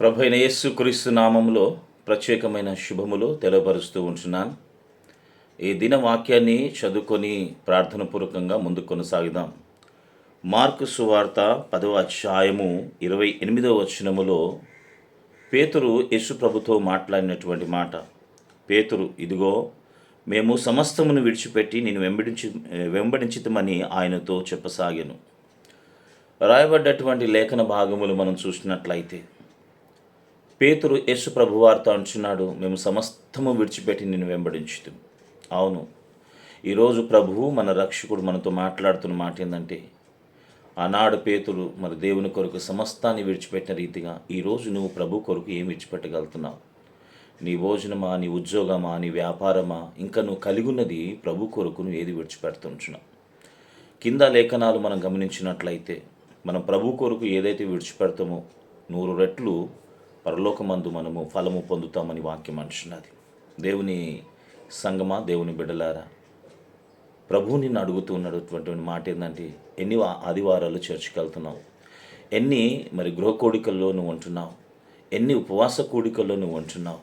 ప్రభు అయిన యేసు క్రీస్తు నామంలో ప్రత్యేకమైన శుభములు తెలియపరుస్తూ ఉంటున్నాను. ఈ దిన వాక్యాన్ని చదువుకొని ప్రార్థనపూర్వకంగా ముందు కొనసాగుదాం మార్కు సువార్త పదవ అధ్యాయము ఇరవై ఎనిమిదవ వచనములో పేతురు యేసు ప్రభుతో మాట్లాడినటువంటి మాట. పేతురు ఇదిగో మేము సమస్తమును విడిచిపెట్టి నేను వెంబడించి వెంబడించితమని ఆయనతో చెప్పసాగాను. రాయబడ్డటువంటి లేఖన భాగములు మనం చూసినట్లయితే పేతురు యేసు ప్రభువార్త అంటున్నాడు మేము సమస్తము విడిచిపెట్టి నిన్ను వెంబడించుతు అవును ఈరోజు ప్రభువు మన రక్షకుడు మనతో మాట్లాడుతున్న మాట ఏంటంటే ఆనాడు పేతురు మరి దేవుని కొరకు సమస్తాన్ని విడిచిపెట్టిన రీతిగా ఈరోజు నువ్వు ప్రభు కొరకు ఏం విడిచిపెట్టగలుగుతున్నావు? నీ భోజనమా నీ ఉద్యోగమా నీ వ్యాపారమా ఇంకా నువ్వు కలిగి ఉన్నది ప్రభు కొరకు నువ్వు ఏది విడిచిపెడుతుంటున్నావు కింద లేఖనాలు మనం గమనించినట్లయితే మనం ప్రభు కొరకు ఏదైతే విడిచిపెడతామో నూరు రెట్లు పరలోకమందు మనము ఫలము పొందుతామని వాక్యం అంటున్నది. దేవుని సంగమా? దేవుని బిడ్డలారా ప్రభువు నిన్ను అడుగుతూ ఉన్నటువంటి మాట ఏంటంటే ఎన్ని ఆదివారాలు చర్చికి వెళ్తున్నావు? ఎన్ని మరి గృహ కోడికల్లో నువ్వు ఉంటున్నావు? ఎన్ని ఉపవాస కోడికల్లో నువ్వు ఉంటున్నావు?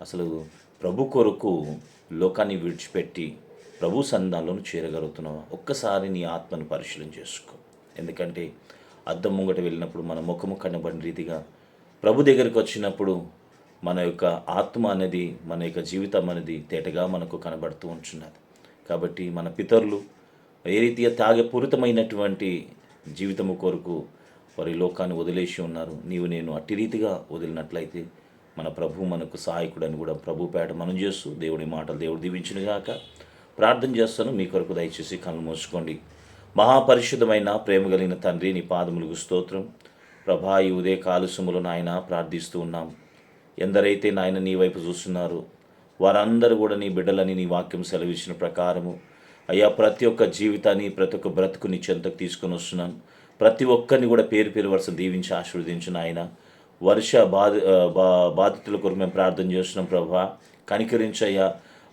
అసలు ప్రభు కొరకు లోకాన్ని విడిచిపెట్టి ప్రభు సంధానంలో చేరగలుగుతున్నావా? ఒక్కసారి నీ ఆత్మను పరిశీలన చేసుకో. ఎందుకంటే అద్దం ముంగట వెళ్ళినప్పుడు మన ముఖము కనబడిన రీతిగా ప్రభు దగ్గరికి వచ్చినప్పుడు మన యొక్క ఆత్మ అనేది మన యొక్క జీవితం అనేది తేటగా మనకు కనబడుతూ ఉంటున్నది కాబట్టి మన పితరులు ఏ రీతిగా త్యాగపూరితమైనటువంటి జీవితము కొరకు వారి లోకాన్ని వదిలేసి ఉన్నారు. నీవు నేను అట్టి రీతిగా వదిలినట్లయితే మన ప్రభు మనకు సహాయకుడని కూడా ప్రభు పేట మనం చేస్తూ దేవుడి మాటలు దేవుడు దీవించినగాక. ప్రార్థన చేస్తాను. మీ కొరకు దయచేసి కళ్ళు మూసుకోండి. మహాపరిశుద్ధమైన ప్రేమ కలిగిన తండ్రి నీ పాదములకు స్తోత్రం. ప్రభా ఈ ఉదయ కాలుసుములు నాయన ప్రార్థిస్తూ ఉన్నాం. ఎందరైతే నాయన నీ వైపు చూస్తున్నారు వారందరూ కూడా నీ బిడ్డలని నీ వాక్యం సెలవిచ్చిన ప్రకారము అయ్యా ప్రతి ఒక్క జీవితాన్ని ప్రతి ఒక్క బ్రతుకు నీ చెంతకు తీసుకొని వస్తున్నాను ప్రతి ఒక్కరిని కూడా పేరు పేరు వరుస దీవించి ఆశీర్వదించిన ఆయన వర్ష బాధ బా బాధితుల కొరకు మేము ప్రార్థన చేస్తున్నాం ప్రభా. కనికరించయ్యా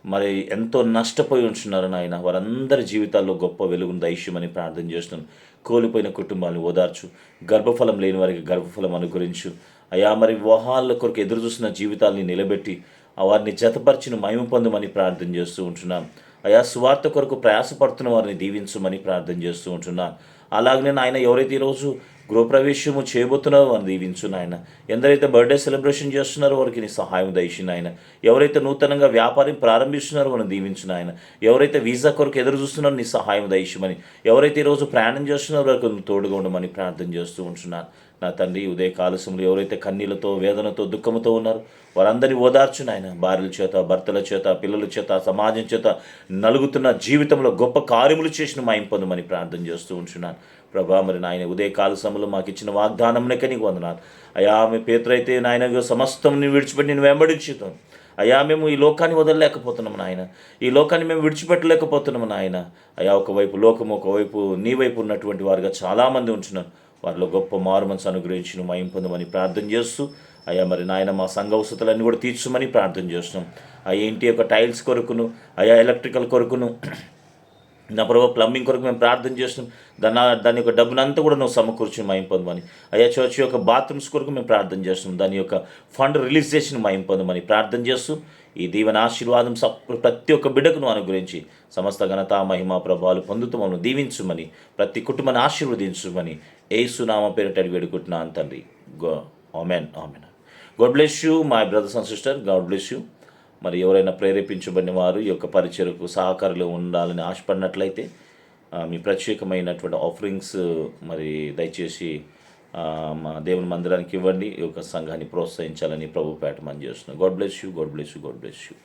మరి ఎంతో నష్టపోయి ఉంటున్నారు నాయన. వారందరి జీవితాల్లో గొప్ప వెలుగును దైశ్యమని ప్రార్థన చేస్తున్నాను కోల్పోయిన కుటుంబాలను ఓదార్చు. గర్భఫలం లేని వారికి గర్భఫలం అనుగ్రహించు. అయా మరి వివాహాల కొరకు ఎదురు చూసిన జీవితాల్ని నిలబెట్టి వారిని జతపరిచిన మహిమ పొందమని ప్రార్థన చేస్తూ ఉంటున్నాం. అయా సువార్త కొరకు ప్రయాసపడుతున్న వారిని దీవించమని ప్రార్థన చేస్తూ ఉంటున్నాను అలాగనే ఆయన ఎవరైతే ఈరోజు గృహప్రవేశము చేయబోతున్నారు వారిని దీవించు నాయన. ఎందరైతే బర్త్డే సెలబ్రేషన్ చేస్తున్నారో వారికి నీ సహాయం దయచి నాయన. ఎవరైతే నూతనంగా వ్యాపారం ప్రారంభిస్తున్నారో వారిని దీవించు నాయన. ఎవరైతే వీసా కొరకు ఎదురు చూస్తున్నారో నీ సహాయం దయచమని ఎవరైతే ఈరోజు ప్రయాణం చేస్తున్నారో వారికి తోడుగా ఉండమని ప్రార్థన చేస్తూ ఉంటున్నాను. నా తండ్రి ఉదయ కాలశంలో ఎవరైతే కన్నీళ్ళతో వేదనతో దుఃఖంతో ఉన్నారో వారందరినీ ఓదార్చు నాయన. భార్యల చేత భర్తల చేత పిల్లల చేత సమాజం చేత నలుగుతున్న జీవితంలో గొప్ప కార్యములు చేసిన మా పొందమని ప్రార్థన చేస్తూ ఉంటున్నాను. ప్రభా మరి నాయన ఉదయ కాల సమయంలో మాకు ఇచ్చిన వాగ్దానంనే నీకు వందనాలు. అయా మీ పేతురైతే నాయన సమస్తం నేను విడిచిపెట్టి నేను వెంబడించుతాను అయ్యా మేము ఈ లోకాన్ని వదలలేకపోతున్నాము నాయన. ఈ లోకాన్ని మేము విడిచిపెట్టలేకపోతున్నాము నాయన. అయా ఒకవైపు లోకము ఒకవైపు నీ వైపు ఉన్నటువంటి వారుగా చాలామంది ఉంచున్నాను వారిలో గొప్ప మారు అనుగ్రహించి అనుగ్రహించిన మయం పొందమని ప్రార్థన చేస్తూ అయ్యా మరి నాయన మా సంఘ అవసరాలన్నీ కూడా తీర్చమని ప్రార్థన చేస్తున్నాం. ఆ ఇంటి యొక్క టైల్స్ కొరకును అయా ఎలక్ట్రికల్ కొరకును నా ప్రభు ప్లంబింగ్ కొరకు మేము ప్రార్థన చేస్తున్నాం. దాని దాని యొక్క డబ్బునంతా కూడా నువ్వు సమకూర్చి మయం పొందమని. అయ్యా చర్చ్ యొక్క బాత్రూమ్స్ కొరకు మేము ప్రార్థన చేస్తున్నాం. దాని యొక్క ఫండ్ రిలీజ్ చేసిన మయంపొందమని ప్రార్థన చేస్తూ ఈ దీవెన ఆశీర్వాదం సప్ ప్రతి ఒక్క బిడ్డకు నువ్వు అనుగ్రహించి సమస్త ఘనత మహిమ ప్రభావాలు పొందుతూ మమ్మల్ని దీవించుమని ప్రతి కుటుంబాన్ని ఆశీర్వదించుమని ఏసునామ పేరిట వేడుకుంటున్నాను తండ్రి. Go amen amen. God bless you my brothers and sister God bless you మరి ఎవరైనా ప్రేరేపించబడిన వారు ఈ యొక్క పరిచయకు సహకారులు ఉండాలని ఆశపడినట్లయితే మీ ప్రత్యేకమైనటువంటి ఆఫరింగ్స్ మరి దయచేసి మా దేవుని మందిరానికి ఇవ్వండి. ఈ యొక్క సంఘాన్ని ప్రోత్సహించాలని ప్రభు పేట మనం చేస్తున్నాం. God bless you God bless you God bless you